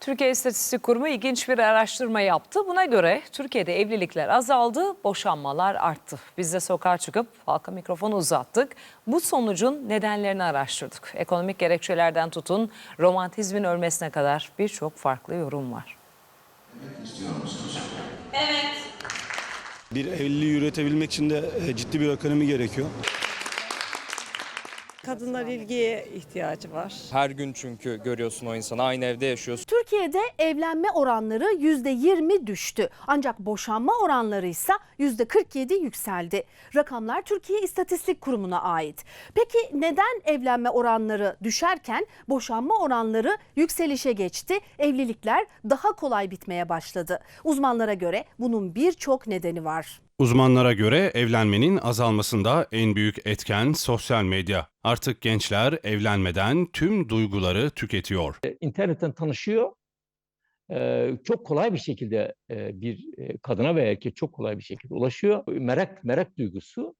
Türkiye İstatistik Kurumu ilginç bir araştırma yaptı. Buna göre Türkiye'de evlilikler azaldı, boşanmalar arttı. Biz de sokağa çıkıp halka mikrofonu uzattık. Bu sonucun nedenlerini araştırdık. Ekonomik gerekçelerden tutun romantizmin ölmesine kadar birçok farklı yorum var. Bir evliliği yürütebilmek için de e, ciddi bir ekonomi gerekiyor. Kadınlar ilgiye ihtiyacı var. Her gün çünkü görüyorsun o insanı aynı evde yaşıyorsun. Türkiye'de evlenme oranları %20 düştü. Ancak boşanma oranları ise %47 yükseldi. Rakamlar Türkiye İstatistik Kurumu'na ait. Peki neden evlenme oranları düşerken boşanma oranları yükselişe geçti? Evlilikler daha kolay bitmeye başladı. Uzmanlara göre bunun birçok nedeni var. Uzmanlara göre evlenmenin azalmasında en büyük etken sosyal medya. Artık gençler evlenmeden tüm duyguları tüketiyor. internetten tanışıyor. Ee, çok kolay bir şekilde e, bir e, kadına veya erkeğe çok kolay bir şekilde ulaşıyor. Merak merak duygusu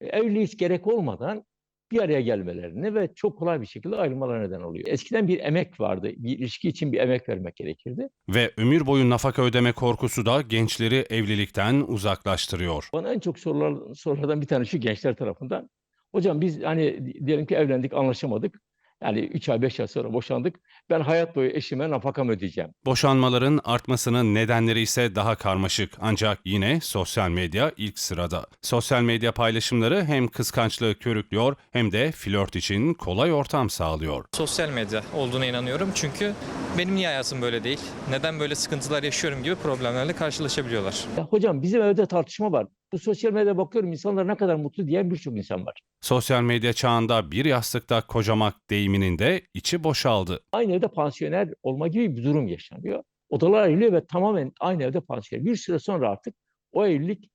e, hiç gerek olmadan bir araya gelmelerini ve çok kolay bir şekilde ayrılmalarına neden oluyor. Eskiden bir emek vardı. Bir ilişki için bir emek vermek gerekirdi. Ve ömür boyu nafaka ödeme korkusu da gençleri evlilikten uzaklaştırıyor. Bana en çok sorular, sorulardan bir tanesi gençler tarafından. Hocam biz hani diyelim ki evlendik, anlaşamadık. Yani 3 ay 5 ay sonra boşandık. Ben hayat boyu eşime nafakam ödeyeceğim. Boşanmaların artmasının nedenleri ise daha karmaşık ancak yine sosyal medya ilk sırada. Sosyal medya paylaşımları hem kıskançlığı körüklüyor hem de flört için kolay ortam sağlıyor. Sosyal medya olduğuna inanıyorum çünkü benim niye hayatım böyle değil? Neden böyle sıkıntılar yaşıyorum gibi problemlerle karşılaşabiliyorlar. Ya hocam bizim evde tartışma var. Bu sosyal medyada bakıyorum insanlar ne kadar mutlu diyen birçok insan var. Sosyal medya çağında bir yastıkta kocamak deyiminin de içi boşaldı. Aynı evde pansiyoner olma gibi bir durum yaşanıyor. Odalar ayrılıyor ve tamamen aynı evde pansiyoner. Bir süre sonra artık o evlilik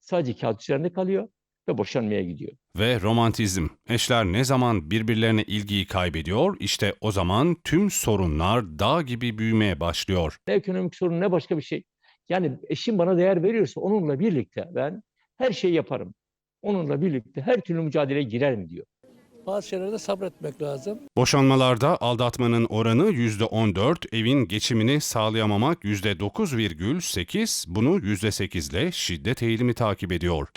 sadece kağıt üzerinde kalıyor ve boşanmaya gidiyor. Ve romantizm. Eşler ne zaman birbirlerine ilgiyi kaybediyor, işte o zaman tüm sorunlar dağ gibi büyümeye başlıyor. Ne ekonomik sorun ne başka bir şey. Yani eşim bana değer veriyorsa onunla birlikte ben her şeyi yaparım. Onunla birlikte her türlü mücadeleye girerim diyor. Bazı şeylerde sabretmek lazım. Boşanmalarda aldatmanın oranı %14, evin geçimini sağlayamamak %9,8, bunu %8 ile şiddet eğilimi takip ediyor.